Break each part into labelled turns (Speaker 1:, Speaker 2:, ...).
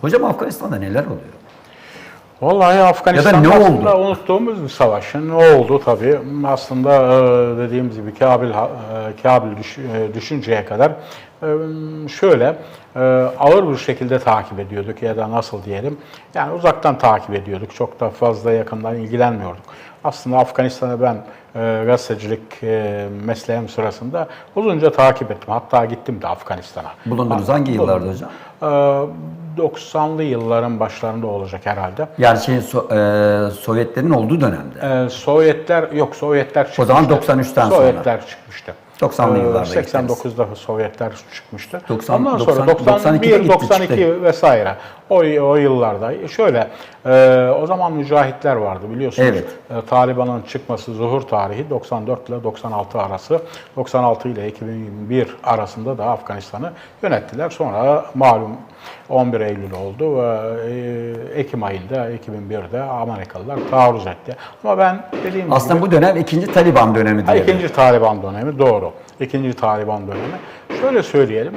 Speaker 1: Hocam Afganistan'da neler oluyor?
Speaker 2: Vallahi Afganistan'da
Speaker 1: Ya da ne
Speaker 2: aslında
Speaker 1: oldu?
Speaker 2: unuttuğumuz bir savaş. Ne oldu tabii. Aslında e, dediğimiz gibi Kabil, e, Kabil e, düşünceye kadar şöyle ağır bir şekilde takip ediyorduk ya da nasıl diyelim. Yani uzaktan takip ediyorduk. Çok da fazla yakından ilgilenmiyorduk. Aslında Afganistan'ı ben gazetecilik e, mesleğim sırasında uzunca takip ettim. Hatta gittim de Afganistan'a.
Speaker 1: Bulundunuz hangi yıllarda hocam?
Speaker 2: E, 90'lı yılların başlarında olacak herhalde.
Speaker 1: Yani şey So- e, Sovyetlerin olduğu dönemde.
Speaker 2: Ee, Sovyetler yok Sovyetler çıkmıştı.
Speaker 1: O zaman 93'ten sonra.
Speaker 2: Sovyetler çıkmıştı.
Speaker 1: 90'lı
Speaker 2: Ee,
Speaker 1: yıllarda
Speaker 2: 89'da Sovyetler çıkmıştı.
Speaker 1: 90
Speaker 2: Ondan
Speaker 1: 90
Speaker 2: sonra 91,
Speaker 1: 92'de gitti,
Speaker 2: 92
Speaker 1: çıktı.
Speaker 2: vesaire. O, o yıllarda şöyle e, o zaman mücahitler vardı biliyorsunuz.
Speaker 1: Evet.
Speaker 2: E, Taliban'ın çıkması zuhur tarihi 94 ile 96 arası. 96 ile 2001 arasında da Afganistan'ı yönettiler. Sonra malum 11 Eylül oldu ve e, Ekim ayında 2001'de Amerikalılar taarruz etti. Ama ben dediğim gibi
Speaker 1: Aslında bu dönem ikinci Taliban dönemi diyelim.
Speaker 2: İkinci Taliban dönemi doğru. İkinci Taliban dönemi. Şöyle söyleyelim.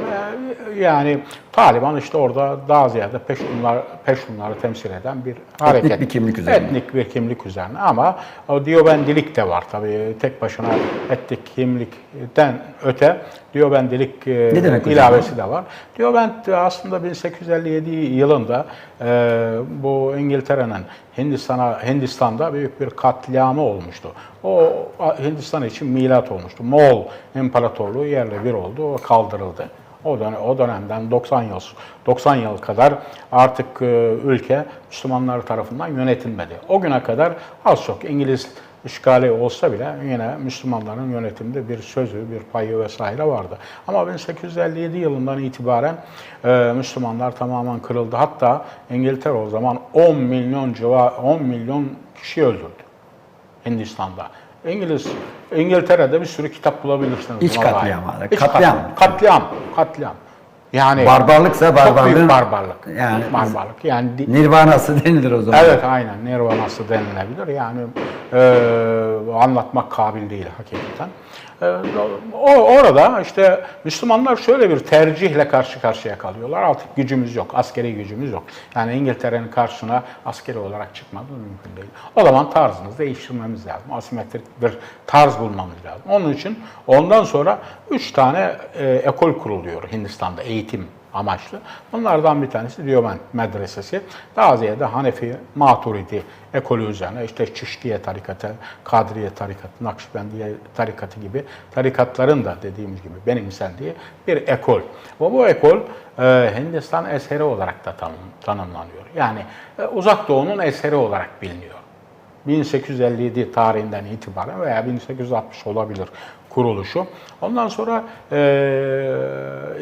Speaker 2: Yani Taliban işte orada daha ziyade Peştunlar, Peştunları temsil eden bir hareket.
Speaker 1: bir kimlik üzerine.
Speaker 2: Etnik bir kimlik üzerine ama o Diyobendilik de var tabii. Tek başına etnik kimlikten öte Diyobendilik e,
Speaker 1: Ne demek hocam
Speaker 2: ilavesi de var. Diyobend aslında 1857 yılında e, bu İngiltere'nin Hindistan'a Hindistan'da büyük bir katliamı olmuştu. O Hindistan için milat olmuştu. Moğol İmparatorluğu yerle bir oldu, o kaldırıldı. O dönem, o dönemden 90 yıl 90 yıl kadar artık e, ülke Müslümanlar tarafından yönetilmedi. O güne kadar az çok İngiliz işgali olsa bile yine Müslümanların yönetimde bir sözü, bir payı vesaire vardı. Ama 1857 yılından itibaren e, Müslümanlar tamamen kırıldı. Hatta İngiltere o zaman 10 milyon civar 10 milyon kişi öldürdü Hindistan'da. İngiliz İngiltere'de bir sürü kitap bulabilirsiniz.
Speaker 1: İç katliam var.
Speaker 2: İç
Speaker 1: Katliam.
Speaker 2: Katliam. Katliam. Yani
Speaker 1: Barbarlıksa
Speaker 2: çok büyük barbarlık.
Speaker 1: yani
Speaker 2: barbarlık. Yani
Speaker 1: Nirvanası denilir o zaman.
Speaker 2: Evet aynen Nirvanası denilebilir. Yani e, anlatmak kabil değil hakikaten. Orada işte Müslümanlar şöyle bir tercihle karşı karşıya kalıyorlar. Artık gücümüz yok, askeri gücümüz yok. Yani İngiltere'nin karşısına askeri olarak çıkmamız mümkün değil. O zaman tarzımızı değiştirmemiz lazım. Asimetrik bir tarz bulmamız lazım. Onun için ondan sonra üç tane e, ekol kuruluyor Hindistan'da eğitim amaçlı. Bunlardan bir tanesi Diyomen Medresesi. Daha ziyade Hanefi, Maturidi ekolü üzerine işte Çiştiye tarikatı, Kadriye tarikatı, Nakşibendiye tarikatı gibi tarikatların da dediğimiz gibi benimsendiği bir ekol. Ve bu ekol e, Hindistan eseri olarak da tanım, tanımlanıyor. Yani e, Uzak Doğu'nun eseri olarak biliniyor. 1857 tarihinden itibaren veya 1860 olabilir kuruluşu. Ondan sonra e,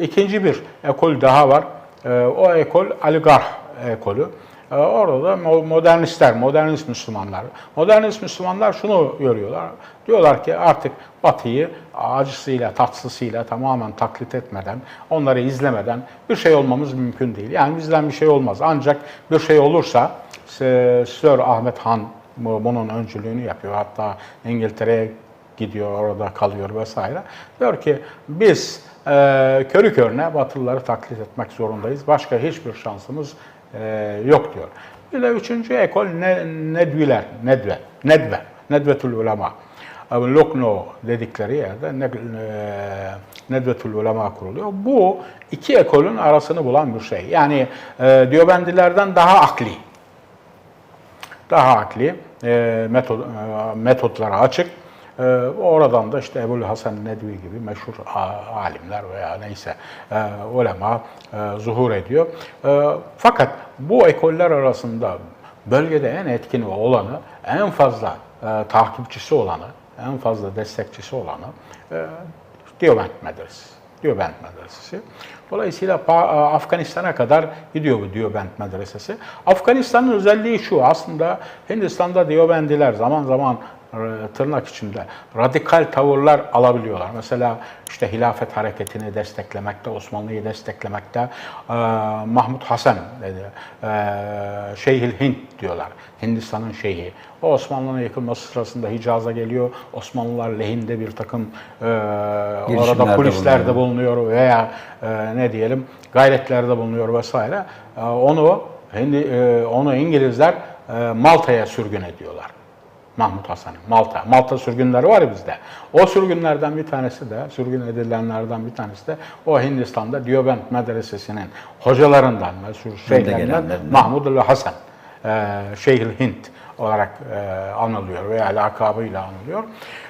Speaker 2: ikinci bir ekol daha var. E, o ekol Aligarh ekolü. E, orada da mo- modernistler, modernist Müslümanlar. Modernist Müslümanlar şunu görüyorlar. Diyorlar ki artık Batı'yı acısıyla, tatsısıyla tamamen taklit etmeden, onları izlemeden bir şey olmamız mümkün değil. Yani bizden bir şey olmaz. Ancak bir şey olursa Sir Ahmet Han bu- bunun öncülüğünü yapıyor. Hatta İngiltere'ye gidiyor, orada kalıyor vesaire. Diyor ki biz e, körü körüne Batılıları taklit etmek zorundayız. Başka hiçbir şansımız e, yok diyor. Bir de üçüncü ekol ne, Nedviler, Nedve, Nedve, Nedvetül Ulema. Lokno dedikleri yerde e, Nedvetül Ulema kuruluyor. Bu iki ekolün arasını bulan bir şey. Yani e, Diyobendilerden daha akli, daha akli e, metod, e, metotlara açık. E, oradan da işte Ebu Hasan Nedvi gibi meşhur alimler veya neyse e, ulema e, zuhur ediyor. E, fakat bu ekoller arasında bölgede en etkin olanı, en fazla e, takipçisi olanı, en fazla destekçisi olanı e, Diyoment Medresesi. Diyoment Medresesi. Dolayısıyla Afganistan'a kadar gidiyor bu Diyoment Medresesi. Afganistan'ın özelliği şu, aslında Hindistan'da Diyobendiler zaman zaman tırnak içinde radikal tavırlar alabiliyorlar. Mesela işte hilafet hareketini desteklemekte, Osmanlı'yı desteklemekte e, Mahmut Hasan dedi. E, Şeyhil Hint diyorlar. Hindistan'ın şeyhi. O Osmanlı'nın yıkılması sırasında Hicaz'a geliyor. Osmanlılar lehinde bir takım e, orada kulislerde
Speaker 1: bulunuyor.
Speaker 2: bulunuyor veya e, ne diyelim gayretlerde bulunuyor vesaire. E, onu Hindi, e, onu İngilizler e, Malta'ya sürgün ediyorlar. Mahmut Hasan'ı Malta. Malta sürgünleri var ya bizde. O sürgünlerden bir tanesi de, sürgün edilenlerden bir tanesi de o Hindistan'da Diobent Medresesi'nin hocalarından,
Speaker 1: gelenlerinden.
Speaker 2: Mahmudullah Hasan, e, Şeyhül Hint olarak e, anılıyor veya lakabıyla anılıyor.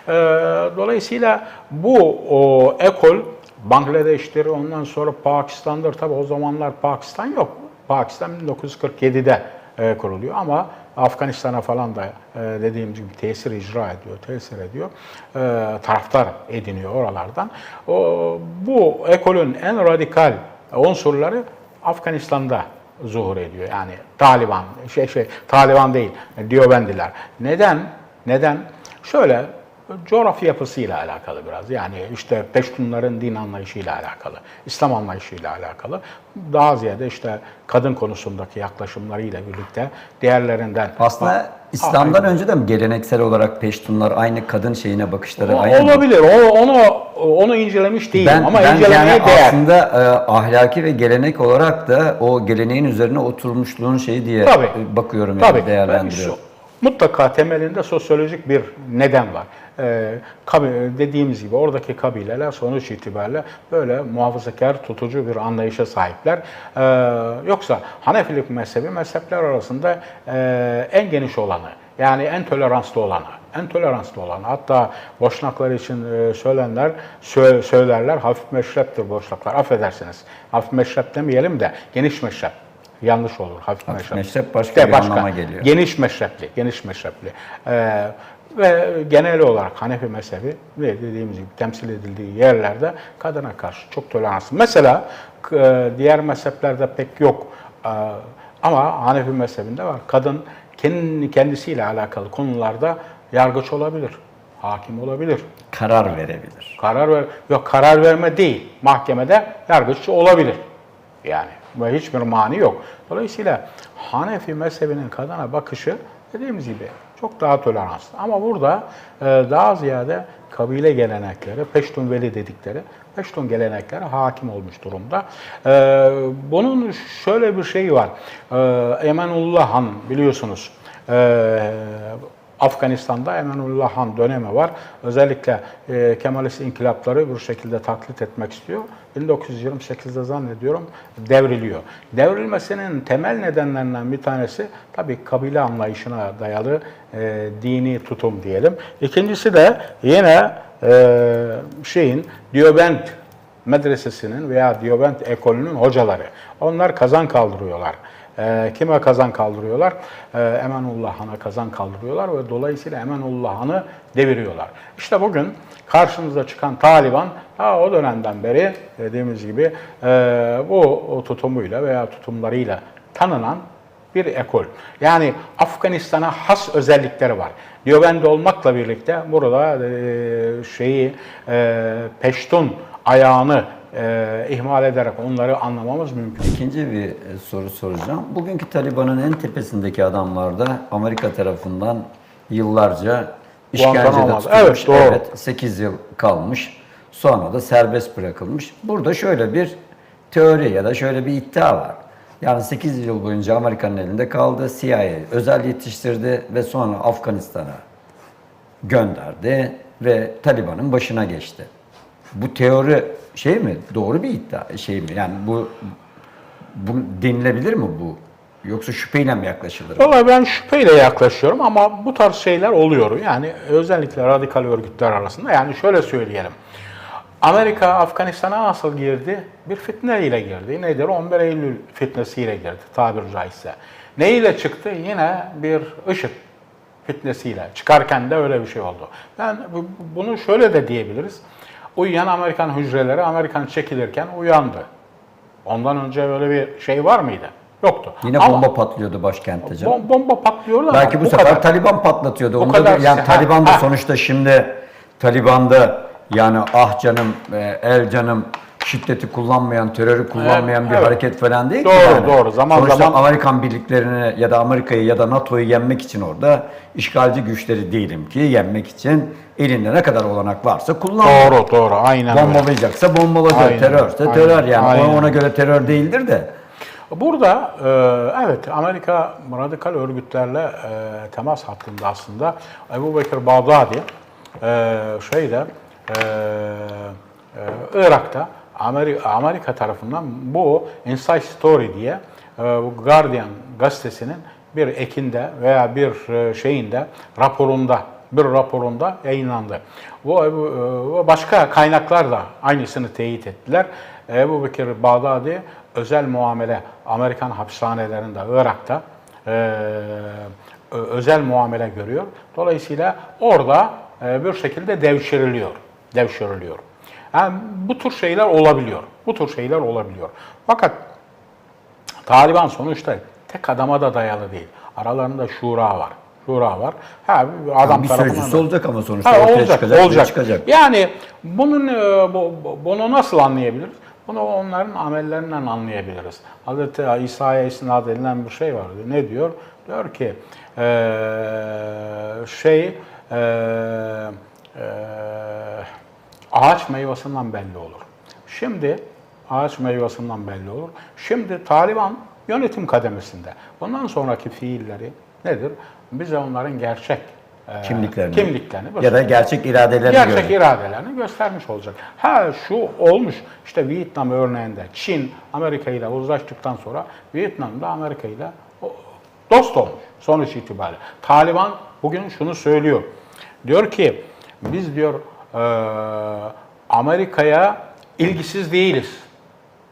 Speaker 2: E, dolayısıyla bu o ekol Bangladeş'tir, ondan sonra Pakistan'dır. Tabi o zamanlar Pakistan yok. Pakistan 1947'de e, kuruluyor ama Afganistan'a falan da e, dediğim gibi tesir icra ediyor, tesir ediyor. E, taraftar ediniyor oralardan. Bu ekolün en radikal unsurları Afganistan'da zuhur ediyor. Yani Taliban, şey şey Taliban değil, Diyobendiler. Neden? Neden? Şöyle coğrafya yapısıyla alakalı biraz. Yani işte Peştunların din anlayışıyla alakalı, İslam anlayışıyla alakalı. Daha ziyade işte kadın konusundaki yaklaşımlarıyla birlikte diğerlerinden
Speaker 1: Aslında İslam'dan önce de mi geleneksel olarak Peştunlar aynı kadın şeyine bakışları
Speaker 2: O-
Speaker 1: aynı
Speaker 2: olabilir. O, onu onu incelemiş değilim
Speaker 1: Ben,
Speaker 2: ama
Speaker 1: ben
Speaker 2: incelemeye
Speaker 1: yani
Speaker 2: değer.
Speaker 1: aslında e, ahlaki ve gelenek olarak da o geleneğin üzerine oturmuşluğun şeyi diye
Speaker 2: Tabii.
Speaker 1: e, bakıyorum
Speaker 2: Tabii.
Speaker 1: yani değerlendiriyorum.
Speaker 2: Şu- Mutlaka temelinde sosyolojik bir neden var. Ee, dediğimiz gibi oradaki kabileler sonuç itibariyle böyle muhafazakar, tutucu bir anlayışa sahipler. Ee, yoksa Hanefilik mezhebi mezhepler arasında e, en geniş olanı, yani en toleranslı olanı, en toleranslı olanı. Hatta boşnaklar için e, söylenler, sö- söylerler hafif meşreptir boşnaklar. Affedersiniz. Hafif meşrep demeyelim de geniş meşrep. Yanlış olur. Hafif,
Speaker 1: Hafif
Speaker 2: meşrep.
Speaker 1: meşrep başka bir anlama geliyor.
Speaker 2: Geniş meşrepli, geniş meşrepli. Ee, ve genel olarak Hanefi mezhebi ve dediğimiz gibi temsil edildiği yerlerde kadına karşı çok toleranslı. Mesela k- diğer mezheplerde pek yok. Ee, ama Hanefi mezhebinde var. Kadın kendi kendisiyle alakalı konularda yargıç olabilir, hakim olabilir.
Speaker 1: Karar verebilir.
Speaker 2: Karar ver yok karar verme değil. Mahkemede yargıççı olabilir. Yani ve hiçbir mani yok. Dolayısıyla Hanefi mezhebinin kadına bakışı dediğimiz gibi çok daha toleranslı. Ama burada e, daha ziyade kabile gelenekleri, Peştun Veli dedikleri Peştun gelenekleri hakim olmuş durumda. E, bunun şöyle bir şeyi var. E, Emanullah Han biliyorsunuz. Afganistan'da Emanullah Han dönemi var. Özellikle e, Kemalist inkılapları bir şekilde taklit etmek istiyor. 1928'de zannediyorum devriliyor. Devrilmesinin temel nedenlerinden bir tanesi tabii kabile anlayışına dayalı e, dini tutum diyelim. İkincisi de yine e, şeyin Diobent medresesinin veya Diobent ekolünün hocaları. Onlar kazan kaldırıyorlar. E, kime kazan kaldırıyorlar? E, Emanullah Han'a kazan kaldırıyorlar ve dolayısıyla Emanullah Han'ı deviriyorlar. İşte bugün karşımıza çıkan Taliban ta o dönemden beri dediğimiz gibi e, bu tutumuyla veya tutumlarıyla tanınan bir ekol. Yani Afganistan'a has özellikleri var. Diyobendi olmakla birlikte burada e, şeyi e, Peştun ayağını e, ihmal ederek onları anlamamız mümkün.
Speaker 1: İkinci bir e, soru soracağım. Bugünkü Taliban'ın en tepesindeki adamlar da Amerika tarafından yıllarca işkencede tutulmuş.
Speaker 2: Evet, doğru.
Speaker 1: 8 yıl kalmış. Sonra da serbest bırakılmış. Burada şöyle bir teori ya da şöyle bir iddia var. Yani 8 yıl boyunca Amerika'nın elinde kaldı. CIA özel yetiştirdi ve sonra Afganistan'a gönderdi ve Taliban'ın başına geçti. Bu teori şey mi? Doğru bir iddia şey mi? Yani bu bu denilebilir mi bu? Yoksa şüpheyle mi yaklaşılır?
Speaker 2: Valla ben şüpheyle yaklaşıyorum ama bu tarz şeyler oluyor. Yani özellikle radikal örgütler arasında. Yani şöyle söyleyelim. Amerika Afganistan'a nasıl girdi? Bir fitne ile girdi. Nedir? 11 Eylül fitnesiyle girdi tabiri caizse. Ne ile çıktı? Yine bir IŞİD fitnesiyle. Çıkarken de öyle bir şey oldu. Ben bu- bunu şöyle de diyebiliriz. Uyuyan Amerikan hücreleri Amerikan çekilirken uyandı. Ondan önce öyle bir şey var mıydı? Yoktu.
Speaker 1: Yine
Speaker 2: Ama
Speaker 1: bomba patlıyordu başkentte canım.
Speaker 2: bom- bomba patlıyordu
Speaker 1: Belki bu, sefer
Speaker 2: kadar.
Speaker 1: Taliban patlatıyordu.
Speaker 2: Bu
Speaker 1: Onu da
Speaker 2: kadar
Speaker 1: bir- yani
Speaker 2: se-
Speaker 1: Taliban da
Speaker 2: ha.
Speaker 1: sonuçta şimdi Taliban'da yani ah canım, e, el canım şiddeti kullanmayan, terörü kullanmayan bir
Speaker 2: evet.
Speaker 1: hareket falan değil ki
Speaker 2: Doğru,
Speaker 1: yani.
Speaker 2: doğru. Zaman
Speaker 1: sonuçta
Speaker 2: zaman-
Speaker 1: Amerikan birliklerini ya da Amerika'yı ya da NATO'yu yenmek için orada işgalci güçleri değilim ki yenmek için elinde ne kadar olanak varsa kullanıyor.
Speaker 2: Doğru doğru aynen.
Speaker 1: Bombalayacaksa bombalayacak,
Speaker 2: Aynen,
Speaker 1: terörse
Speaker 2: aynen,
Speaker 1: terör yani.
Speaker 2: aynen.
Speaker 1: Ona, ona göre terör değildir de.
Speaker 2: Burada e, evet Amerika radikal örgütlerle e, temas hattında aslında Ebu Bekir Bağdadi e, şeyde Irak'ta Amerika, tarafından bu Inside Story diye e, Guardian gazetesinin bir ekinde veya bir e, şeyinde raporunda bir raporunda yayınlandı. E, bu başka kaynaklar da aynısını teyit ettiler. Ebu Bekir Bağdadi özel muamele Amerikan hapishanelerinde Irak'ta özel muamele görüyor. Dolayısıyla orada bir şekilde devşiriliyor. Devşiriliyor. Yani bu tür şeyler olabiliyor. Bu tür şeyler olabiliyor. Fakat Taliban sonuçta tek adama da dayalı değil. Aralarında şura var. Şura var. Ha, bir adam
Speaker 1: bir
Speaker 2: tarafından
Speaker 1: sözcüsü olacak ama sonuçta
Speaker 2: Ha, olacak,
Speaker 1: çıkacak,
Speaker 2: olacak.
Speaker 1: çıkacak.
Speaker 2: Yani bunun e, bu- bu- bunu nasıl anlayabiliriz? Bunu onların amellerinden anlayabiliriz. Hazreti İsa'ya isnat edilen bir şey var. Ne diyor? Diyor ki e, şey e, e, ağaç meyvasından belli olur. Şimdi ağaç meyvasından belli olur. Şimdi Taliban yönetim kademesinde. Bundan sonraki fiilleri nedir? Bize onların gerçek e,
Speaker 1: Kimliklerini.
Speaker 2: kimliklerini
Speaker 1: Ya da gerçek iradelerine
Speaker 2: gerçek
Speaker 1: göre.
Speaker 2: iradelerini göstermiş olacak. Ha şu olmuş işte Vietnam örneğinde Çin Amerika ile uzlaştıktan sonra Vietnam'da Amerika ile dost olmuş sonuç itibariyle. Taliban bugün şunu söylüyor. Diyor ki biz diyor Amerika'ya ilgisiz değiliz.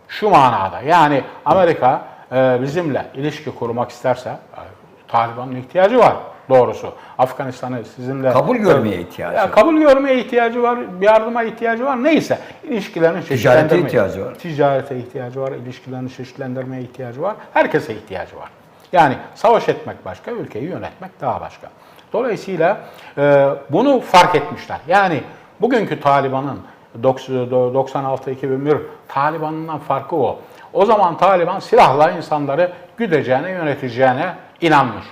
Speaker 2: Şu manada yani Amerika e, bizimle ilişki kurmak isterse e, Taliban'ın ihtiyacı var doğrusu. Afganistan'ı sizinle
Speaker 1: Kabul görmeye ihtiyacı
Speaker 2: Ya,
Speaker 1: var.
Speaker 2: kabul görmeye ihtiyacı var, yardıma ihtiyacı var. Neyse ilişkilerini çeşitlendirmeye
Speaker 1: ihtiyacı var.
Speaker 2: Ticarete ihtiyacı var, ilişkilerini çeşitlendirmeye ihtiyacı var. Herkese ihtiyacı var. Yani savaş etmek başka, ülkeyi yönetmek daha başka. Dolayısıyla e, bunu fark etmişler. Yani bugünkü Taliban'ın 96-2001 Taliban'ından farkı o. O zaman Taliban silahla insanları güdeceğine, yöneteceğine inanmış.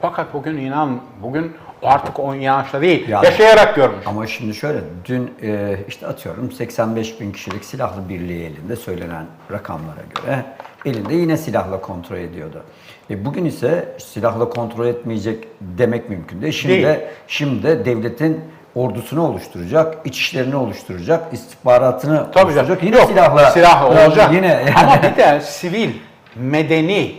Speaker 2: Fakat bugün inan, bugün artık o inançta değil,
Speaker 1: Yani-
Speaker 2: yaşayarak görmüş.
Speaker 1: Ama şimdi şöyle, dün e, işte atıyorum 85 bin kişilik silahlı birliği elinde söylenen rakamlara göre elinde yine silahla kontrol ediyordu. E bugün ise silahla kontrol etmeyecek demek mümkün değil. Şimdi,
Speaker 2: Değil.
Speaker 1: şimdi de devletin ordusunu oluşturacak, iç işlerini oluşturacak, istihbaratını
Speaker 2: Tabii
Speaker 1: oluşturacak.
Speaker 2: canım.
Speaker 1: Yine
Speaker 2: Yok,
Speaker 1: silahla
Speaker 2: silah olacak.
Speaker 1: Yine yani.
Speaker 2: Ama bir de sivil, medeni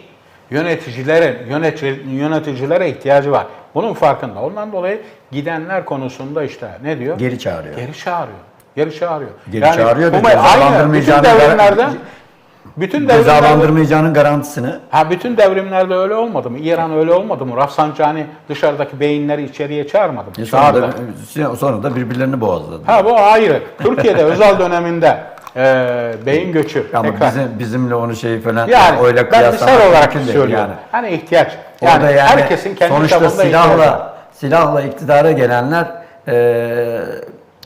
Speaker 2: yöneticilere yönetici, yöneticilere ihtiyacı var. Bunun farkında. Ondan dolayı gidenler konusunda işte ne diyor?
Speaker 1: Geri çağırıyor.
Speaker 2: Geri çağırıyor. Geri çağırıyor.
Speaker 1: Geri çağırıyor da
Speaker 2: bu- Aynı bütün devrimlerde bütün
Speaker 1: cezalandırmayacağının garantisini
Speaker 2: Ha bütün devrimlerde öyle olmadı mı? İran öyle olmadı mı? Rafsanjani dışarıdaki beyinleri içeriye çağırmadı mı?
Speaker 1: e, sonra da, sonra da birbirlerini boğazladı.
Speaker 2: Ha bu ayrı. Türkiye'de özel döneminde e, beyin göçü.
Speaker 1: Ama
Speaker 2: tekrar-
Speaker 1: bizim, bizimle onu şey falan
Speaker 2: yani
Speaker 1: öyle
Speaker 2: ben
Speaker 1: kıyaslamak
Speaker 2: misal olarak söylüyorum.
Speaker 1: Yani.
Speaker 2: Hani ihtiyaç. Yani,
Speaker 1: yani
Speaker 2: herkesin kendi
Speaker 1: sonuçta
Speaker 2: çapında ihtiyacı
Speaker 1: silahla silahla iktidara gelenler eee,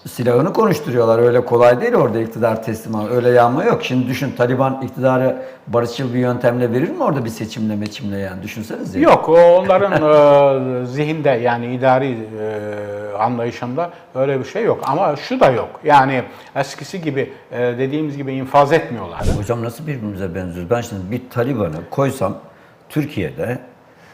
Speaker 1: silahını konuşturuyorlar. Öyle kolay değil orada iktidar teslim al. Öyle yağma yok. Şimdi düşün Taliban iktidarı barışçıl bir yöntemle verir mi orada bir seçimle meçimle yani düşünsenize.
Speaker 2: Yok o onların e, zihinde yani idari e, anlayışında öyle bir şey yok. Ama şu da yok. Yani eskisi gibi e, dediğimiz gibi infaz etmiyorlar.
Speaker 1: Hocam nasıl birbirimize benziyoruz? Ben şimdi bir Taliban'ı koysam Türkiye'de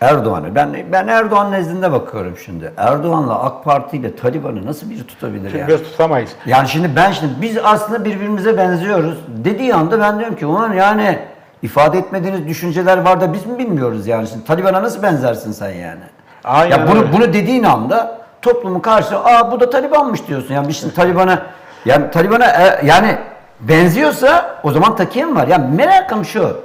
Speaker 1: Erdoğan'ı ben ben Erdoğan nezdinde bakıyorum şimdi. Erdoğan'la AK Parti ile Taliban'ı nasıl biri tutabilir yani?
Speaker 2: Biz tutamayız.
Speaker 1: Yani şimdi ben şimdi biz aslında birbirimize benziyoruz dediği anda ben diyorum ki ulan yani ifade etmediğiniz düşünceler var da biz mi bilmiyoruz yani şimdi Taliban'a nasıl benzersin sen yani?
Speaker 2: Aynen
Speaker 1: ya bunu
Speaker 2: öyle.
Speaker 1: bunu dediğin anda toplumun karşı aa bu da Talibanmış diyorsun. Yani biz şimdi Taliban'a yani Taliban'a e, yani benziyorsa o zaman takiye var? Yani merakım şu.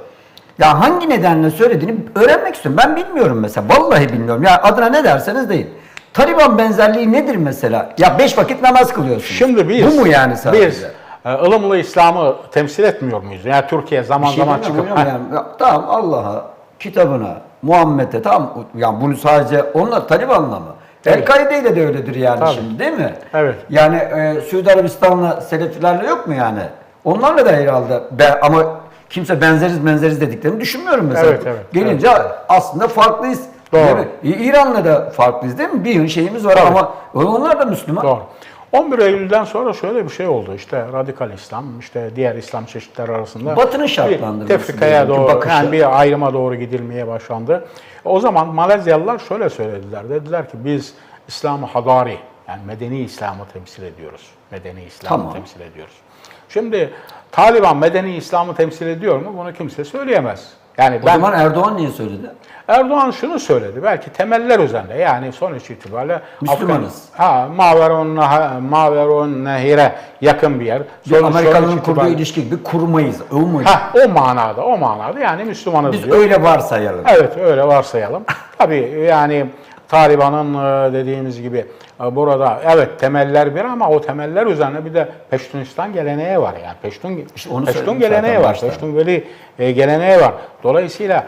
Speaker 1: Ya hangi nedenle söylediğini öğrenmek istiyorum. Ben bilmiyorum mesela. Vallahi bilmiyorum. Ya adına ne derseniz deyin. Taliban benzerliği nedir mesela? Ya beş vakit namaz kılıyorsunuz.
Speaker 2: Şimdi biz
Speaker 1: Bu mu yani sadece?
Speaker 2: Biz e, ılımlı İslam'ı temsil etmiyor muyuz? Yani Türkiye zaman
Speaker 1: Bir şey
Speaker 2: zaman çıkıp
Speaker 1: yani. Ya, tamam Allah'a, kitabına, Muhammed'e tamam yani bunu sadece onlar Taliban'la mı? El-Kaide ile de öyledir yani
Speaker 2: Tabii.
Speaker 1: şimdi değil mi?
Speaker 2: Evet.
Speaker 1: Yani e, Suudi Arabistan'la Selefilerle yok mu yani? Onlarla da herhalde be, ama kimse benzeriz benzeriz dediklerini düşünmüyorum mesela.
Speaker 2: Evet, evet,
Speaker 1: Gelince aslında farklıyız.
Speaker 2: Doğru.
Speaker 1: İran'la da farklıyız değil mi? Bir şeyimiz var
Speaker 2: Tabii.
Speaker 1: ama onlar da Müslüman.
Speaker 2: Doğru. 11 Eylül'den sonra şöyle bir şey oldu. İşte radikal İslam, işte diğer İslam çeşitleri arasında
Speaker 1: Batı'nın şartlandırması
Speaker 2: tefrikaya doğru,
Speaker 1: bakışı.
Speaker 2: yani bir ayrıma doğru gidilmeye başlandı. O zaman Malezyalılar şöyle söylediler. Dediler ki biz İslam-ı Hadari, yani medeni İslam'ı temsil ediyoruz. Medeni İslam'ı
Speaker 1: Tamam.
Speaker 2: temsil ediyoruz. Şimdi Taliban medeni İslam'ı temsil ediyor mu? Bunu kimse söyleyemez. Yani
Speaker 1: O
Speaker 2: ben
Speaker 1: zaman Erdoğan niye söyledi?
Speaker 2: Erdoğan şunu söyledi. Belki temeller üzerinde. Yani sonuç itibariyle
Speaker 1: Müslümanız.
Speaker 2: Afgan- Ha, Maveron, Maveron Nehir'e yakın bir yer. Sonuç-
Speaker 1: Amerika'nın
Speaker 2: sonuç
Speaker 1: kurduğu ilişki gibi kurmayız. O mu?
Speaker 2: Ha, o manada, o manada yani Müslümanız
Speaker 1: Biz
Speaker 2: diyor.
Speaker 1: öyle varsayalım.
Speaker 2: Evet, öyle varsayalım. Tabii yani Taliban'ın e, dediğimiz gibi e, burada evet temeller bir ama o temeller üzerine bir de Peştunistan geleneği var yani. Peştun,
Speaker 1: İşte onu
Speaker 2: Peştun geleneği var.
Speaker 1: başta.
Speaker 2: Peştunveli e, geleneği var. Dolayısıyla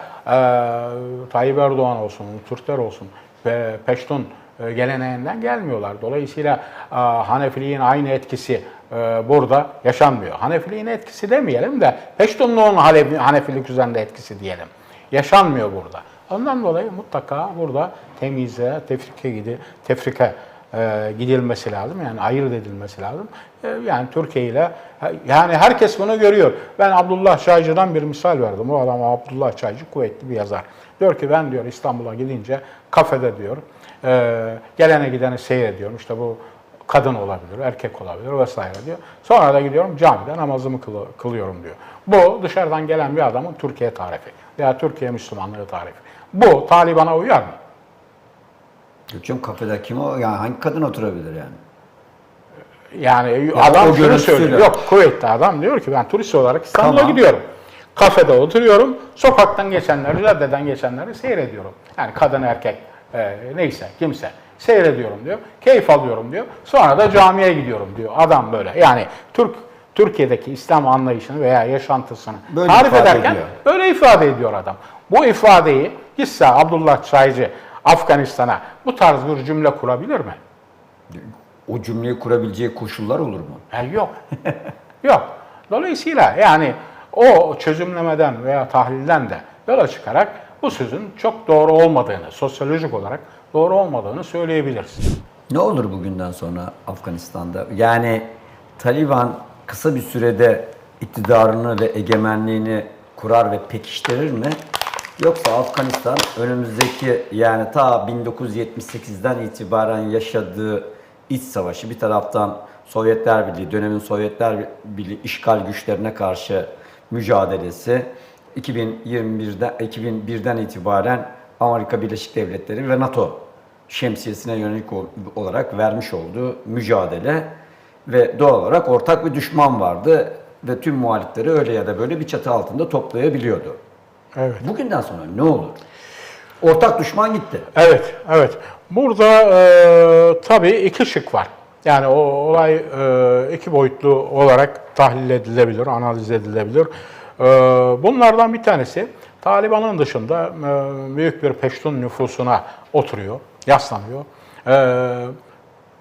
Speaker 2: Tayyip Erdoğan olsun, Türkler olsun ve Peştun geleneğinden gelmiyorlar. Dolayısıyla Hanefiliğin aynı etkisi burada yaşanmıyor. Hanefiliğin etkisi demeyelim de Peştunluğun Hanefi- Hanefilik üzerinde etkisi diyelim. Yaşanmıyor burada. Ondan dolayı mutlaka burada temize, tefrike gidi, tefrike e, gidilmesi lazım. Yani ayırt edilmesi lazım. E, yani Türkiye ile yani herkes bunu görüyor. Ben Abdullah Çaycı'dan bir misal verdim. O adam Abdullah Çaycı kuvvetli bir yazar. Diyor ki ben diyor İstanbul'a gidince kafede diyor e, gelene gideni seyrediyorum. İşte bu kadın olabilir, erkek olabilir vesaire diyor. Sonra da gidiyorum camide namazımı kılı- kılıyorum diyor. Bu dışarıdan gelen bir adamın Türkiye tarifi veya Türkiye Müslümanlığı tarifi. Bu Taliban'a uyar mı?
Speaker 1: Gökçem kafede kim o? Yani hangi kadın oturabilir yani?
Speaker 2: Yani
Speaker 1: Ya
Speaker 2: adam şunu söylüyor. Yok Kuveyt'te adam diyor ki ben turist olarak İstanbul'a
Speaker 1: Tamam.
Speaker 2: gidiyorum. Kafede oturuyorum. Sokaktan geçenleri, caddeden geçenleri seyrediyorum. Yani kadın erkek e, neyse kimse seyrediyorum diyor. Keyif alıyorum diyor. Sonra da camiye gidiyorum diyor. Adam böyle. Yani Türk Türkiye'deki İslam anlayışını veya yaşantısını
Speaker 1: Böyle
Speaker 2: tarif ederken
Speaker 1: ediyor.
Speaker 2: böyle ifade ediyor adam. Bu ifadeyi gitse Abdullah Çaycı Afganistan'a bu tarz bir cümle kurabilir mi?
Speaker 1: O cümleyi kurabileceği koşullar olur mu?
Speaker 2: Ha, yok. yok. Dolayısıyla yani o çözümlemeden veya tahlilden de yola çıkarak bu sözün çok doğru olmadığını, sosyolojik olarak doğru olmadığını söyleyebiliriz.
Speaker 1: Ne olur bugünden sonra Afganistan'da? Yani Taliban kısa bir sürede iktidarını ve egemenliğini kurar ve pekiştirir mi? Yoksa Afganistan önümüzdeki yani ta 1978'den itibaren yaşadığı iç savaşı bir taraftan Sovyetler Birliği, dönemin Sovyetler Birliği işgal güçlerine karşı mücadelesi 2021'den 2001'den itibaren Amerika Birleşik Devletleri ve NATO şemsiyesine yönelik ol- olarak vermiş olduğu mücadele ve doğal olarak ortak bir düşman vardı ve tüm muhalifleri öyle ya da böyle bir çatı altında toplayabiliyordu.
Speaker 2: Evet.
Speaker 1: Bugünden sonra ne olur? Ortak düşman gitti.
Speaker 2: Evet, evet. Burada e, tabii iki şık var. Yani o olay e, iki boyutlu olarak tahlil edilebilir, analiz edilebilir. E, bunlardan bir tanesi Taliban'ın dışında e, büyük bir Peştun nüfusuna oturuyor, yaslanıyor. E,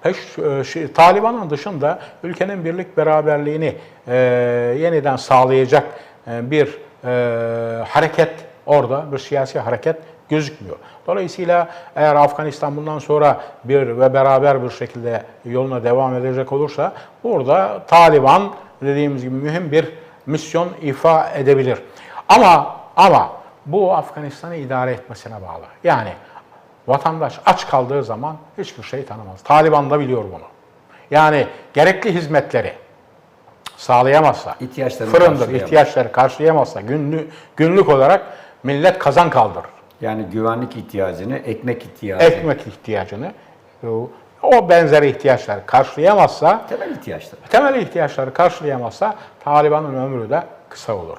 Speaker 2: Peş, e, şey, Taliban'ın dışında ülkenin birlik beraberliğini e, yeniden sağlayacak e, bir hareket orada, bir siyasi hareket gözükmüyor. Dolayısıyla eğer Afganistan bundan sonra bir ve beraber bir şekilde yoluna devam edecek olursa burada Taliban dediğimiz gibi mühim bir misyon ifa edebilir. Ama ama bu Afganistan'ı idare etmesine bağlı. Yani Vatandaş aç kaldığı zaman hiçbir şey tanımaz. Taliban da biliyor bunu. Yani gerekli hizmetleri sağlayamazsa,
Speaker 1: İhtiyaçlarını
Speaker 2: fırındır, ihtiyaçları karşılayamazsa günlük, günlük olarak millet kazan kaldırır.
Speaker 1: Yani güvenlik ihtiyacını, ekmek ihtiyacını,
Speaker 2: Ekmek ihtiyacını, o benzeri ihtiyaçları karşılayamazsa,
Speaker 1: temel ihtiyaçlar.
Speaker 2: temel ihtiyaçları karşılayamazsa Taliban'ın ömrü de kısa olur.